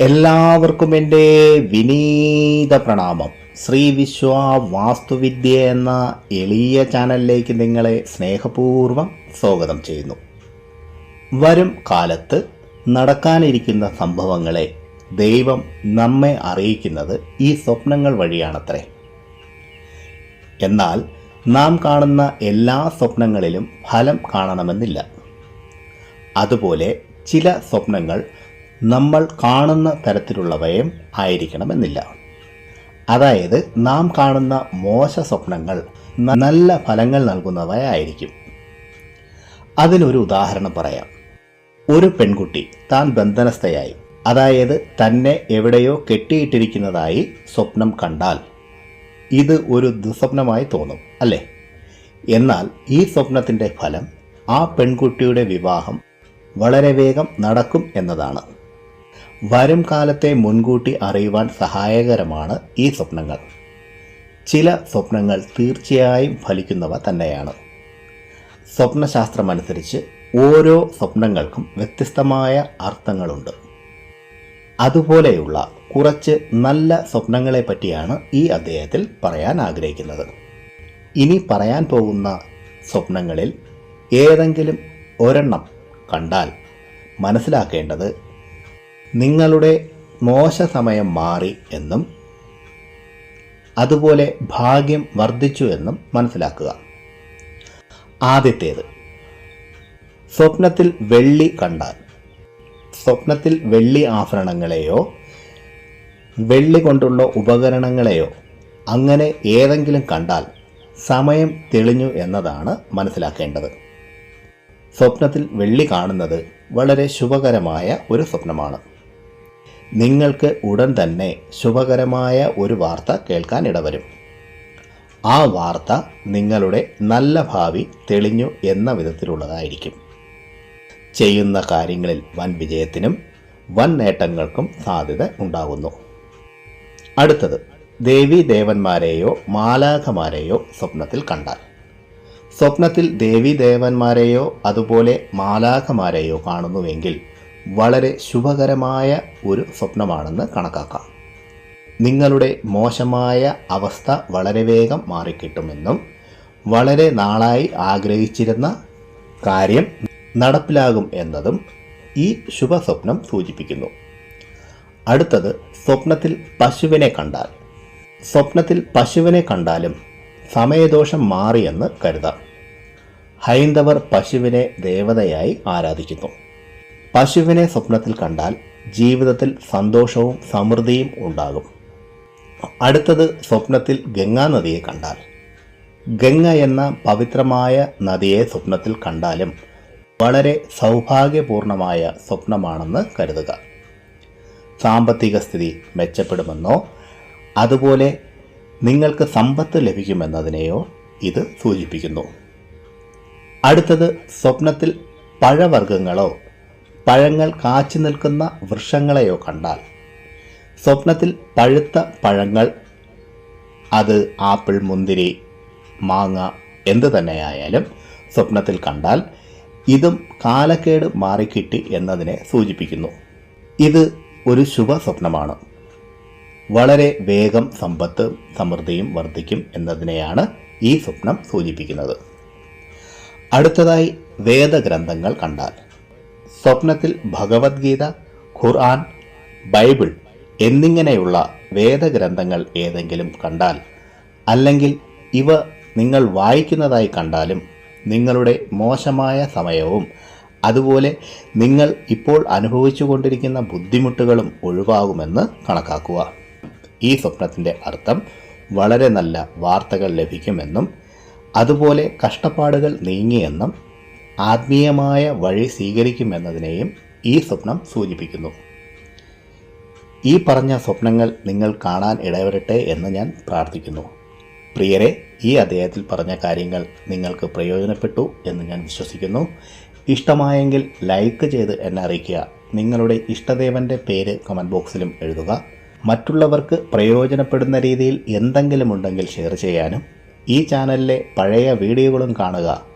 എല്ലാവർക്കും എന്റെ വിനീത പ്രണാമം. ശ്രീ വിശ്വ വാസ്തുവിദ്യ എന്ന എളിയ ചാനലിലേക്ക് നിങ്ങളെ സ്നേഹപൂർവം സ്വാഗതം ചെയ്യുന്നു. വരും കാലത്ത് നടക്കാനിരിക്കുന്ന സംഭവങ്ങളെ ദൈവം നമ്മെ അറിയിക്കുന്നത് ഈ സ്വപ്നങ്ങൾ വഴിയാണത്രേ. എന്നാൽ നാം കാണുന്ന എല്ലാ സ്വപ്നങ്ങളിലും ഫലം കാണണമെന്നില്ല. അതുപോലെ ചില സ്വപ്നങ്ങൾ നമ്മൾ കാണുന്ന തരത്തിലുള്ളവയും ആയിരിക്കണമെന്നില്ല. അതായത് നാം കാണുന്ന മോശ സ്വപ്നങ്ങൾ നല്ല ഫലങ്ങൾ നൽകുന്നവയായിരിക്കും. അതിനൊരു ഉദാഹരണം പറയാം. ഒരു പെൺകുട്ടി താൻ ബന്ധനസ്ഥയായി. അതായത് തന്നെ എവിടെയോ കെട്ടിയിട്ടിരിക്കുന്നതായി സ്വപ്നം കണ്ടാൽ ഇത് ഒരു ദുസ്വപ്നമായി തോന്നും അല്ലേ? എന്നാൽ ഈ സ്വപ്നത്തിന്റെ ഫലം ആ പെൺകുട്ടിയുടെ വിവാഹം വളരെ വേഗം നടക്കും എന്നതാണ്. വരും കാലത്തെ മുൻകൂട്ടി അറിയുവാൻ സഹായകരമാണ് ഈ സ്വപ്നങ്ങൾ. ചില സ്വപ്നങ്ങൾ തീർച്ചയായും ഫലിക്കുന്നവ തന്നെയാണ്. സ്വപ്നശാസ്ത്രമനുസരിച്ച് ഓരോ സ്വപ്നങ്ങൾക്കും വ്യത്യസ്തമായ അർത്ഥങ്ങളുണ്ട്. അതുപോലെയുള്ള കുറച്ച് നല്ല സ്വപ്നങ്ങളെ പറ്റിയാണ് ഈ അദ്ദേഹത്തിൽ പറയാൻ ആഗ്രഹിക്കുന്നത്. ഇനി പറയാൻ പോകുന്ന സ്വപ്നങ്ങളിൽ ഏതെങ്കിലും ഒരെണ്ണം കണ്ടാൽ മനസ്സിലാക്കേണ്ടത് നിങ്ങളുടെ മോശ സമയം മാറി എന്നും അതുപോലെ ഭാഗ്യം വർദ്ധിച്ചു എന്നും മനസ്സിലാക്കുക. ആദ്യത്തേത് സ്വപ്നത്തിൽ വെള്ളി കണ്ടാൽ. സ്വപ്നത്തിൽ വെള്ളി ആഭരണങ്ങളെയോ വെള്ളി കൊണ്ടുള്ള ഉപകരണങ്ങളെയോ അങ്ങനെ ഏതെങ്കിലും കണ്ടാൽ സമയം തെളിഞ്ഞു എന്നതാണ് മനസ്സിലാക്കേണ്ടത്. സ്വപ്നത്തിൽ വെള്ളി കാണുന്നത് വളരെ ശുഭകരമായ ഒരു സ്വപ്നമാണ്. നിങ്ങൾക്ക് ഉടൻ തന്നെ ശുഭകരമായ ഒരു വാർത്ത കേൾക്കാൻ ഇടവരും. ആ വാർത്ത നിങ്ങളുടെ നല്ല ഭാവി തെളിഞ്ഞു എന്ന വിധത്തിലുള്ളതായിരിക്കും. ചെയ്യുന്ന കാര്യങ്ങളിൽ വൻ വിജയത്തിനും വൻ നേട്ടങ്ങൾക്കും സാധ്യത ഉണ്ടാകുന്നു. അടുത്തത് ദേവി ദേവന്മാരെയോ മാലാഖമാരെയോ സ്വപ്നത്തിൽ കണ്ടാൽ. സ്വപ്നത്തിൽ ദേവി ദേവന്മാരെയോ അതുപോലെ മാലാഖമാരെയോ കാണുന്നുവെങ്കിൽ വളരെ ശുഭകരമായ ഒരു സ്വപ്നമാണെന്ന് കണക്കാക്കാം. നിങ്ങളുടെ മോശമായ അവസ്ഥ വളരെ വേഗം മാറിക്കിട്ടുമെന്നും വളരെ നാളായി ആഗ്രഹിച്ചിരുന്ന കാര്യം നടപ്പിലാകും എന്നതും ഈ ശുഭസ്വപ്നം സൂചിപ്പിക്കുന്നു. അടുത്തത് സ്വപ്നത്തിൽ പശുവിനെ കണ്ടാൽ. സ്വപ്നത്തിൽ പശുവിനെ കണ്ടാലും സമയദോഷം മാറിയെന്ന് കരുതാം. ഹൈന്ദവർ പശുവിനെ ദേവതയായി ആരാധിക്കുന്നു. പശുവിനെ സ്വപ്നത്തിൽ കണ്ടാൽ ജീവിതത്തിൽ സന്തോഷവും സമൃദ്ധിയും ഉണ്ടാകും. അടുത്തത് സ്വപ്നത്തിൽ ഗംഗാനദിയെ കണ്ടാൽ. ഗംഗ എന്ന പവിത്രമായ നദിയെ സ്വപ്നത്തിൽ കണ്ടാലും വളരെ സൗഭാഗ്യപൂർണമായ സ്വപ്നമാണെന്ന് കരുതുക. സാമ്പത്തിക സ്ഥിതി മെച്ചപ്പെടുമെന്നോ അതുപോലെ നിങ്ങൾക്ക് സമ്പത്ത് ലഭിക്കുമെന്നതിനെയോ ഇത് സൂചിപ്പിക്കുന്നു. അടുത്തത് സ്വപ്നത്തിൽ പഴവർഗങ്ങളോ പഴങ്ങൾ കാച്ചു നിൽക്കുന്ന വൃക്ഷങ്ങളെയോ കണ്ടാൽ സ്വപ്നത്തിൽ പഴുത്ത പഴങ്ങൾ അത് ആപ്പിൾ മുന്തിരി മാങ്ങ എന്ത് തന്നെയായാലും സ്വപ്നത്തിൽ കണ്ടാൽ ഇതും കാലക്കേട് മാറിക്കിട്ടി എന്നതിനെ സൂചിപ്പിക്കുന്നു. ഇത് ഒരു ശുഭ സ്വപ്നമാണ്. വളരെ വേഗം സമ്പത്ത് സമൃദ്ധിയും വർദ്ധിക്കും എന്നതിനെയാണ് ഈ സ്വപ്നം സൂചിപ്പിക്കുന്നത്. അടുത്തതായി വേദഗ്രന്ഥങ്ങൾ കണ്ടാൽ സ്വപ്നത്തിൽ ഭഗവത്ഗീത ഖുർആൻ ബൈബിൾ എന്നിങ്ങനെയുള്ള വേദഗ്രന്ഥങ്ങൾ ഏതെങ്കിലും കണ്ടാൽ അല്ലെങ്കിൽ ഇവ നിങ്ങൾ വായിക്കുന്നതായി കണ്ടാലും നിങ്ങളുടെ മോശമായ സമയവും അതുപോലെ നിങ്ങൾ ഇപ്പോൾ അനുഭവിച്ചു കൊണ്ടിരിക്കുന്ന ബുദ്ധിമുട്ടുകളും ഒഴിവാകുമെന്ന് കണക്കാക്കുക. ഈ സ്വപ്നത്തിന്റെ അർത്ഥം വളരെ നല്ല വാർത്തകൾ ലഭിക്കുമെന്നും അതുപോലെ കഷ്ടപ്പാടുകൾ നീങ്ങിയെന്നും ആത്മീയമായ വഴി സ്വീകരിക്കുമെന്നതിനെയും ഈ സ്വപ്നം സൂചിപ്പിക്കുന്നു. ഈ പറഞ്ഞ സ്വപ്നങ്ങൾ നിങ്ങൾ കാണാൻ ഇടവരട്ടെ എന്ന് ഞാൻ പ്രാർത്ഥിക്കുന്നു. പ്രിയരെ ഈ അദ്ദേഹത്തിൽ പറഞ്ഞ കാര്യങ്ങൾ നിങ്ങൾക്ക് പ്രയോജനപ്പെട്ടു എന്ന് ഞാൻ വിശ്വസിക്കുന്നു. ഇഷ്ടമായെങ്കിൽ ലൈക്ക് ചെയ്ത് എന്നെ അറിയിക്കുക. നിങ്ങളുടെ ഇഷ്ടദേവന്റെ പേര് കമന്റ് ബോക്സിലും എഴുതുക. മറ്റുള്ളവർക്ക് പ്രയോജനപ്പെടുന്ന രീതിയിൽ എന്തെങ്കിലും ഉണ്ടെങ്കിൽ ഷെയർ ചെയ്യാനും. ഈ ചാനലിലെ പഴയ വീഡിയോകളും കാണുക.